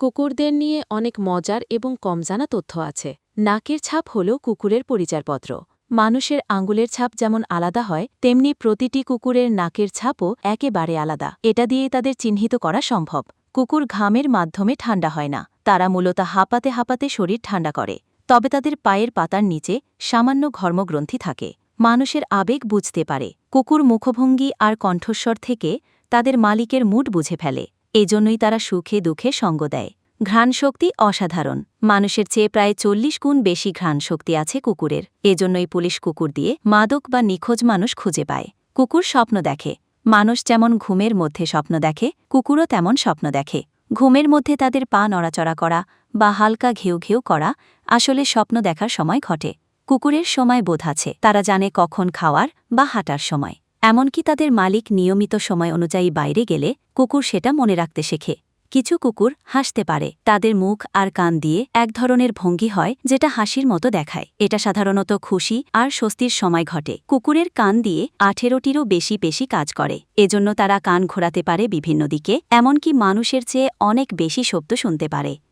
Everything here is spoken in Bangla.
কুকুরদের নিয়ে অনেক মজার এবং কম জানা তথ্য আছে। নাকের ছাপ হল কুকুরের পরিচয়পত্র। মানুষের আঙ্গুলের ছাপ যেমন আলাদা হয়, তেমনি প্রতিটি কুকুরের নাকের ছাপও একেবারে আলাদা। এটা দিয়েই তাদের চিহ্নিত করা সম্ভব। কুকুর ঘামের মাধ্যমে ঠান্ডা হয় না। তারা মূলত হাঁপাতে হাঁপাতে শরীর ঠান্ডা করে। তবে তাদের পায়ের পাতার নিচে সামান্য ঘর্মগ্রন্থি থাকে। মানুষের আবেগ বুঝতে পারে। কুকুর মুখভঙ্গি আর কণ্ঠস্বর থেকে তাদের মালিকের মুড বুঝে ফেলে। এজন্যই তারা সুখে দুঃখে সঙ্গ দেয়। ঘ্রাণশক্তি অসাধারণ। মানুষের চেয়ে প্রায় চল্লিশ গুণ বেশি ঘ্রাণশক্তি আছে কুকুরের। এজন্যই পুলিশ কুকুর দিয়ে মাদক বা নিখোঁজ মানুষ খুঁজে পায়। কুকুর স্বপ্ন দেখে। মানুষ যেমন ঘুমের মধ্যে স্বপ্ন দেখে, কুকুরও তেমন স্বপ্ন দেখে। ঘুমের মধ্যে তাদের পা নড়াচড়া করা বা হালকা ঘেউ ঘেউ করা আসলে স্বপ্ন দেখার সময় ঘটে। কুকুরের সময় বোধ আছে। তারা জানে কখন খাওয়ার বা হাঁটার সময়। এমনকি তাদের মালিক নিয়মিত সময় অনুযায়ী বাইরে গেলে কুকুর সেটা মনে রাখতে শেখে। কিছু কুকুর হাসতে পারে, তাদের মুখ আর কান দিয়ে এক ধরনের ভঙ্গি হয় যেটা হাসির মতো দেখায়। এটা সাধারণত খুশি আর স্বস্তির সময় ঘটে। কুকুরের কান দিয়ে আঠেরোটিরও বেশি বেশি কাজ করে। এজন্য তারা কান ঘোরাতে পারে বিভিন্ন দিকে, এমনকি মানুষের চেয়ে অনেক বেশি শব্দ শুনতে পারে।